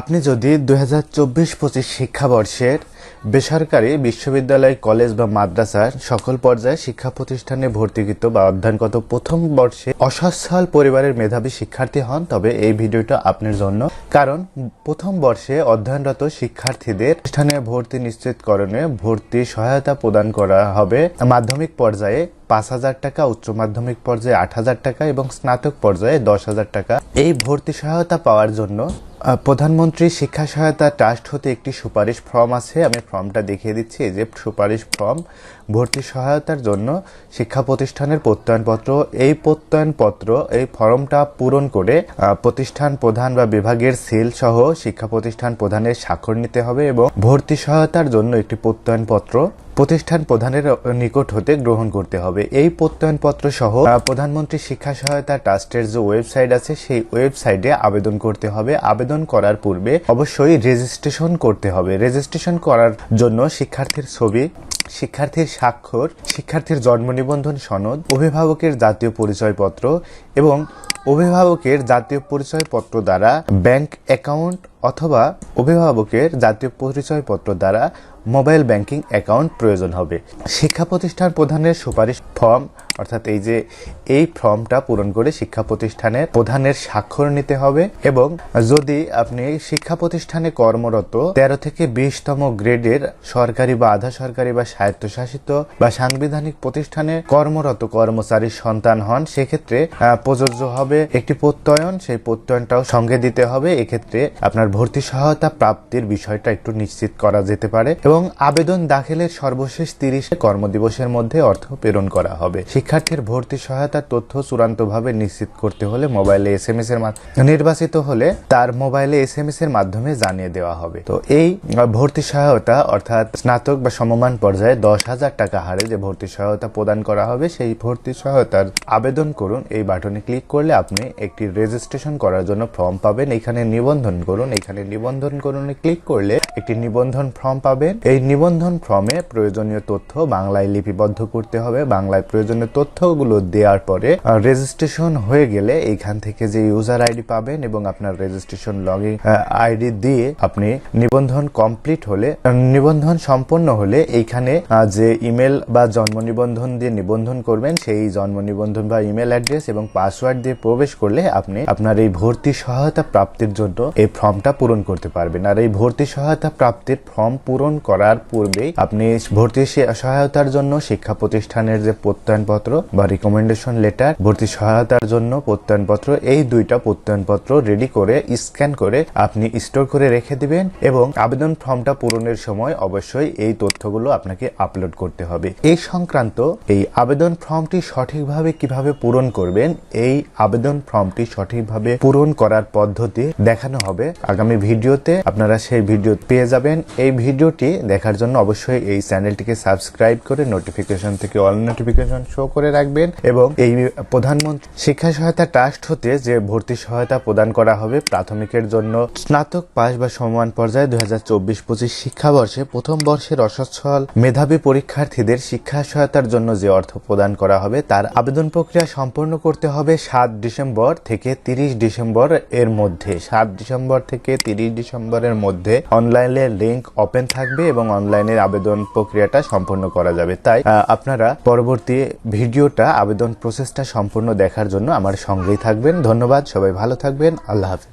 আপনি যদি দুই হাজার চব্বিশ পঁচিশ শিক্ষাবর্ষের বেসরকারি বিশ্ববিদ্যালয়, কলেজ বা মাদ্রাসার সকল পর্যায়ে শিক্ষা প্রতিষ্ঠানে ভর্তিকৃত বা অধ্যয়নগত প্রথম বর্ষে অসচ্ছল পরিবারের মেধাবী শিক্ষার্থী হন, তবে এই ভিডিওটা আপনার জন্য। কারণ প্রথম বর্ষে অধ্যয়নরত শিক্ষার্থীদের প্রতিষ্ঠানে ভর্তি নিশ্চিতকরণে ভর্তি সহায়তা প্রদান করা হবে। মাধ্যমিক পর্যায়ে পাঁচ হাজার টাকা, উচ্চ মাধ্যমিক পর্যায়ে আট হাজার টাকা এবং স্নাতক পর্যায়ে দশ হাজার টাকা। এই ভর্তি সহায়তা পাওয়ার জন্য প্রধানমন্ত্রী শিক্ষা সহায়তা ট্রাস্ট হতে একটি সুপারিশ ফর্ম আছে। আমি ফর্মটা দেখিয়ে দিচ্ছি। এই যে সুপারিশ ফর্ম ভর্তি সহায়তার জন্য শিক্ষা প্রতিষ্ঠানের প্রত্যয়নপত্র, এই প্রত্যয়নপত্র, এই ফর্মটা পূরণ করে প্রতিষ্ঠান প্রধান বা বিভাগের সিল সহ শিক্ষা প্রতিষ্ঠান প্রধানের স্বাক্ষর নিতে হবে এবং ভর্তি সহায়তার জন্য একটি প্রত্যয়নপত্র প্রতিষ্ঠান প্রধানের নিকট হতে গ্রহণ করতে হবে। এই প্রত্যয়নপত্র সহ প্রধানমন্ত্রী শিক্ষা সহায়তা ট্রাস্টের যে ওয়েবসাইট আছে, সেই ওয়েবসাইটে আবেদন করতে হবে। আবেদন করার পূর্বে অবশ্যই রেজিস্ট্রেশন করতে হবে। রেজিস্ট্রেশন করার জন্য শিক্ষার্থীর ছবি শিক্ষার্থীর স্বাক্ষর, শিক্ষার্থীর জন্ম নিবন্ধন সনদ, অভিভাবকের জাতীয় পরিচয়পত্র এবং অভিভাবকের জাতীয় পরিচয়পত্র দ্বারা ব্যাংক অ্যাকাউন্ট অথবা অভিভাবকের জাতীয় পরিচয়পত্র দ্বারা মোবাইল ব্যাংকিং অ্যাকাউন্ট প্রয়োজন হবে। শিক্ষা প্রতিষ্ঠান প্রধানের সুপারিশ ফর্ম, অর্থাৎ এই যে এই ফর্মটা পূরণ করে শিক্ষা প্রতিষ্ঠানের প্রধানের স্বাক্ষর নিতে হবে এবং যদি আপনি শিক্ষা প্রতিষ্ঠানে কর্মরত তেরো থেকে বিশতম গ্রেডের সরকারি বা আধা সরকারি বা স্বায়ত্তশাসিত বা সাংবিধানিক প্রতিষ্ঠানে কর্মরত কর্মচারীর সন্তান হন, সেক্ষেত্রে প্রযোজ্য হবে একটি প্রত্যয়ন। সেই প্রত্যয়নটাও সঙ্গে দিতে হবে। এক্ষেত্রে আপনার ভর্তি সহায়তা প্রাপ্তির বিষয়টা একটু নিশ্চিত করা যেতে পারে এবং আবেদন দাখিলের সর্বশেষ তিরিশে কর্মদিবসের মধ্যে অর্থ প্রেরণ করা হবে। শিক্ষার্থীর ভর্তি সহায়তার তথ্য চূড়ান্তভাবে নিশ্চিত করতে হলে মোবাইলে এস এম এস এর নির্বাচিত হলে তার মোবাইলে এস এম এস এর মাধ্যমে জানিয়ে দেওয়া হবে। তো এই ভর্তি সহায়তা অর্থাৎ স্নাতক বা সমমান পর্যায়ে দশ হাজার টাকা হারে যে ভর্তি সহায়তা প্রদান করা হবে, সেই ভর্তি সহায়তার আবেদন করুন। এই বাটনে ক্লিক করলে আপনি একটি রেজিস্ট্রেশন করার জন্য ফর্ম পাবেন। এখানে নিবন্ধন করুন। এখানে নিবন্ধন ক্লিক করলে একটি নিবন্ধন ফর্ম পাবেন। এই নিবন্ধন ফর্মে প্রয়োজনীয় তথ্য বাংলায় লিপিবদ্ধ করতে হবে। বাংলায় প্রয়োজনীয় তথ্যগুলো দেওয়ার পরে রেজিস্ট্রেশন হয়ে গেলে এইখান থেকে যে ইউজার আইডি পাবেন এবং আপনার রেজিস্ট্রেশন লগইন আইডি দিয়ে আপনি নিবন্ধন কমপ্লিট হলে নিবন্ধন সম্পন্ন হলে এইখানে যে ইমেল বা জন্ম নিবন্ধন দিয়ে নিবন্ধন করবেন, সেই জন্ম নিবন্ধন বা ইমেল অ্যাড্রেস এবং পাসওয়ার্ড দিয়ে প্রবেশ করলে আপনি আপনার এই ভর্তি সহায়তা প্রাপ্তির জন্য এই ফর্মটা পূরণ করতে পারবেন। আর এই ভর্তি সহায়তা প্রাপ্তির ফর্ম পূরণ করার পূর্বেই আপনি ভর্তি সহায়তার জন্য শিক্ষা প্রতিষ্ঠানের যে প্রত্যয়নপত্র বা রিকমেন্ডেশন লেটার ভর্তি সহায়তার জন্য প্রত্যয়নপত্র, এই দুইটা প্রত্যয়নপত্র রেডি করে স্ক্যান করে আপনি স্টোর করে রেখে দিবেন এবং আবেদন ফর্মটা পূরণের সময় অবশ্যই এই তথ্যগুলো আপনাকে আপলোড করতে হবে। এই সংক্রান্ত এই আবেদন ফর্মটি সঠিকভাবে কীভাবে পূরণ করবেন, এই আবেদন ফর্মটি সঠিকভাবে পূরণ করার পদ্ধতি দেখানো হবে। আগামী ভিডিওতে আপনারা সেই ভিডিও পেয়ে যাবেন। এই ভিডিওটি দেখার জন্য অবশ্যই এই চ্যানেলটিকে সাবস্ক্রাইব করে নোটিফিকেশন থেকে অল নোটিফিকেশন শো করে রাখবেন এবং এই প্রধানমন্ত্রী শিক্ষা সহায়তা ট্রাস্ট হতে যে ভর্তি সহায়তা প্রদান করা হবে প্রাথমিকের জন্য স্নাতক পাস বা সমান পর্যায়ে দুই হাজার চব্বিশ পঁচিশ শিক্ষাবর্ষে প্রথম বর্ষের অসচ্ছল মেধাবী পরীক্ষার্থীদের শিক্ষা সহায়তার জন্য যে অর্থ প্রদান করা হবে তার আবেদন প্রক্রিয়া সম্পন্ন করতে হবে সাত ডিসেম্বর থেকে তিরিশ ডিসেম্বর এর মধ্যে। সাত ডিসেম্বর থেকে তিরিশ ডিসেম্বরের মধ্যে অনলাইনে লিঙ্ক ওপেন থাকবে এবং অনলাইনের আবেদন প্রক্রিয়াটা সম্পন্ন করা যাবে। তাই আপনারা পরবর্তী ভিডিওটা, আবেদন প্রসেসটা সম্পূর্ণ দেখার জন্য আমার সঙ্গেই থাকবেন। ধন্যবাদ, সবাই ভালো থাকবেন। আল্লাহ হাফিজ।